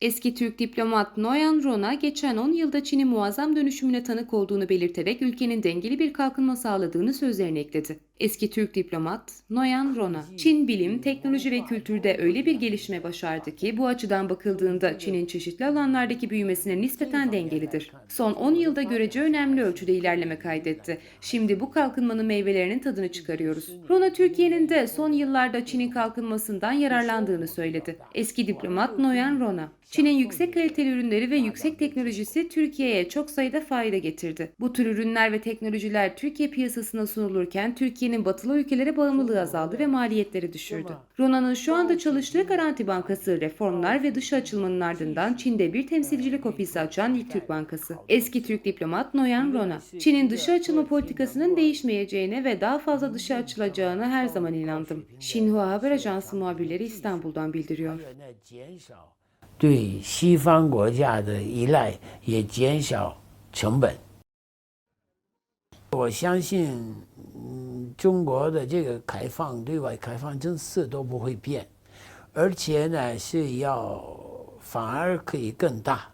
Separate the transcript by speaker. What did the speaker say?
Speaker 1: Eski Türk diplomat Noyan Rona geçen 10 yılda Çin'in muazzam dönüşümüne tanık olduğunu belirterek ülkenin dengeli bir kalkınma sağladığını sözlerine ekledi. Eski Türk diplomat Noyan Rona, Çin bilim, teknoloji ve kültürde öyle bir gelişme başardı ki bu açıdan bakıldığında Çin'in çeşitli alanlardaki büyümesine nispeten dengelidir. Son 10 yılda görece önemli ölçüde ilerleme kaydetti. Şimdi bu kalkınmanın meyvelerinin tadını çıkarıyoruz. Rona Türkiye'nin de son yıllarda Çin'in kalkınmasından yararlandığını söyledi. Eski diplomat Noyan Rona, Çin'in yüksek kaliteli ürünleri ve yüksek teknolojisi Türkiye'ye çok sayıda fayda getirdi. Bu tür ürünler ve teknolojiler Türkiye piyasasına sunulurken Türkiye'nin batılı ülkelere bağımlılığı azaldı ve maliyetleri düşürdü. Rona'nın şu anda çalıştığı Garanti Bankası reformlar ve dışa açılmanın ardından Çin'de bir temsilcilik ofisi açan ilk Türk bankası. Eski Türk diplomat Noyan Rona, Çin'in dışa açılma politikasının değişmeyeceğine ve daha fazla dışa açılacağına her zaman inandım. Xinhua Haber Ajansı muhabirleri İstanbul'dan bildiriyor.
Speaker 2: 人的减少，对西方国家的依赖也减少成本。我相信，嗯， 中国的这个开放对外开放政策都不会变，而且呢是要反而可以更大。